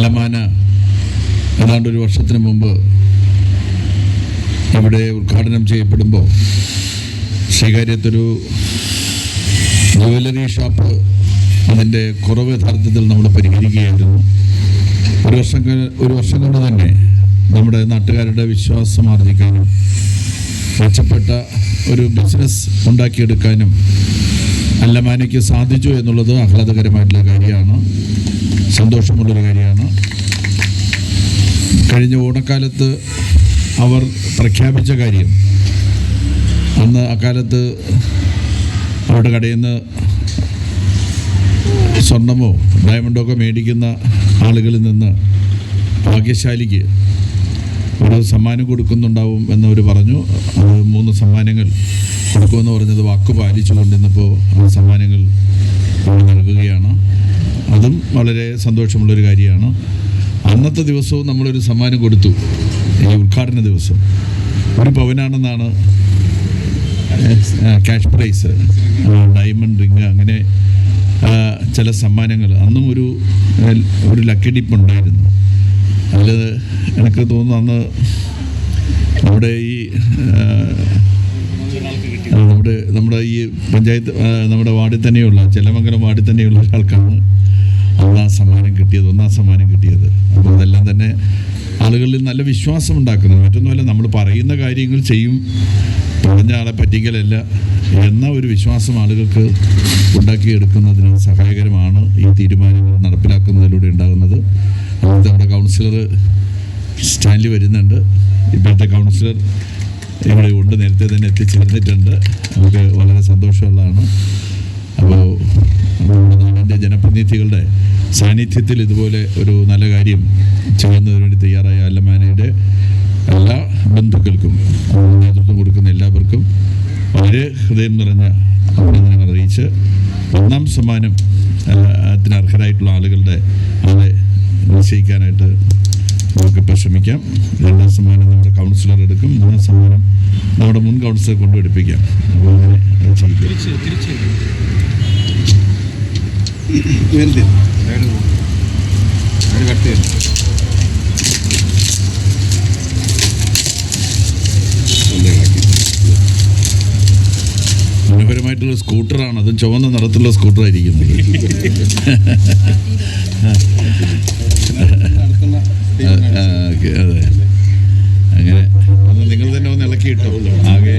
അല്ലമാന ഏതാണ്ട് ഒരു വർഷത്തിന് മുമ്പ് ഇവിടെ ഉദ്ഘാടനം ചെയ്യപ്പെടുമ്പോൾ ശ്രീകാര്യത്തൊരു ജുവലറി ഷോപ്പ് അതിന്റെ കുറവ് യഥാർത്ഥത്തിൽ നമ്മൾ പരിഹരിക്കുകയായിരുന്നു. ഒരു വർഷം ഒരു വർഷം കൊണ്ട് തന്നെ നമ്മുടെ നാട്ടുകാരുടെ വിശ്വാസം ആർജിക്കാനും മെച്ചപ്പെട്ട ഒരു ബിസിനസ് ഉണ്ടാക്കിയെടുക്കാനും അല്ലമാനയ്ക്ക് സാധിച്ചു എന്നുള്ളത് ആഹ്ലാദകരമായിട്ടുള്ള കാര്യമാണ്. സന്തോഷമുള്ളൊരു കാര്യമാണ്. കഴിഞ്ഞ ഓണക്കാലത്ത് അവർ പ്രഖ്യാപിച്ച കാര്യം അന്ന് അക്കാലത്ത് അവരുടെ കടയിൽ നിന്ന് സ്വർണമോ ഡയമണ്ടോ ഒക്കെ മേടിക്കുന്ന ആളുകളിൽ നിന്ന് ഭാഗ്യശാലിക്ക് ഒരു സമ്മാനം കൊടുക്കുന്നുണ്ടാവും എന്നവർ പറഞ്ഞു. അത് മൂന്ന് സമ്മാനങ്ങൾ കൊടുക്കുമെന്ന് പറഞ്ഞത് വാക്ക് പാലിച്ചു കൊണ്ടിരുന്നപ്പോൾ ആ സമ്മാനങ്ങൾ നൽകുകയാണ്. വളരെ സന്തോഷമുള്ളൊരു കാര്യമാണ്. അന്നത്തെ ദിവസവും നമ്മളൊരു സമ്മാനം കൊടുത്തു. ഈ ഉദ്ഘാടന ദിവസം. ഒരു പവനാണെന്നാണ് ക്യാഷ് പ്രൈസ് ഡയമണ്ട് റിങ് അങ്ങനെ ചില സമ്മാനങ്ങൾ. അന്നും ഒരു ഒരു ലക്കി ഡിപ്പ് ഉണ്ടായിരുന്നു. അതിൽ എനിക്ക് തോന്നുന്നു അന്ന് നമ്മുടെ ഈ നമ്മുടെ നമ്മുടെ ഈ പഞ്ചായത്ത് നമ്മുടെ വാർഡിൽ തന്നെയുള്ള ചെലമംഗലം വാർഡിൽ തന്നെയുള്ള ഒരാൾക്കാണ് ഒന്നാം സമ്മാനം കിട്ടിയത് ഒന്നാം സമ്മാനം കിട്ടിയത്. അപ്പോൾ അതെല്ലാം തന്നെ ആളുകളിൽ നല്ല വിശ്വാസം ഉണ്ടാക്കുന്നത് മറ്റൊന്നുമല്ല നമ്മൾ പറയുന്ന കാര്യങ്ങൾ ചെയ്യും പറഞ്ഞ ആളെ പറ്റിക്കലല്ല എന്ന ഒരു വിശ്വാസം ആളുകൾക്ക് ഉണ്ടാക്കിയെടുക്കുന്നതിന് സഹായകരമാണ് ഈ തീരുമാനങ്ങൾ നടപ്പിലാക്കുന്നതിലൂടെ ഉണ്ടാകുന്നത്. അതുകൊണ്ട് നമ്മുടെ കൗൺസിലർ സ്റ്റാൻലി വരുന്നുണ്ട്. ഇപ്പോഴത്തെ കൗൺസിലർ ഇവിടെ ഉണ്ട്. നേരത്തെ തന്നെ എത്തിച്ചേർന്നിട്ടുണ്ട്. നമുക്ക് വളരെ സന്തോഷമുള്ളതാണ്. അപ്പോൾ ജനപ്രതിനിധികളുടെ സാന്നിധ്യത്തിൽ ഇതുപോലെ ഒരു നല്ല കാര്യം ചെയ്യുന്നതിന് വേണ്ടി തയ്യാറായ അല്ലമാനയുടെ എല്ലാ ബന്ധുക്കൾക്കും നേതൃത്വം കൊടുക്കുന്ന എല്ലാവർക്കും വളരെ ഹൃദയം നിറഞ്ഞ അഭിനന്ദനങ്ങൾ അറിയിച്ച് ഒന്നാം സമ്മാനം അതിന് അർഹരായിട്ടുള്ള ആളുകളുടെ ആളെ നിശ്ചയിക്കാനായിട്ട് നമുക്കിപ്പോൾ ശ്രമിക്കാം. രണ്ടാം സമ്മാനം നമ്മുടെ കൗൺസിലർ എടുക്കും. മൂന്നാം സമ്മാനം നമ്മുടെ മുൻ കൗൺസിലർ കൊണ്ടുപിടിപ്പിക്കാം അപ്പോൾ അങ്ങനെ വെറുതെ അത് കട്ട് ചെയ്തു? മനോഹരമായിട്ടുള്ള സ്കൂട്ടറാണ്. അതും ചുവന്ന നിറത്തിലുള്ള സ്കൂട്ടറായിരിക്കുന്നത് അതെ. അങ്ങനെ. ഒന്ന് നിങ്ങൾ തന്നെ ഒന്ന് ഇളക്കിയിട്ടോ? ആകെ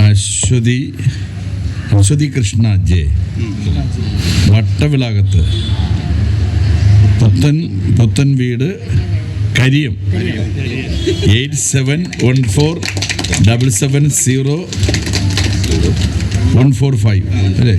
അശ്വതി. അശ്വതി. കൃഷ്ണ ജെ. വട്ടവിളാകത്ത്. പുത്തൻ പുത്തൻ വീട് Kariyam. Eight seven one four double seven zero one four five അല്ലേ?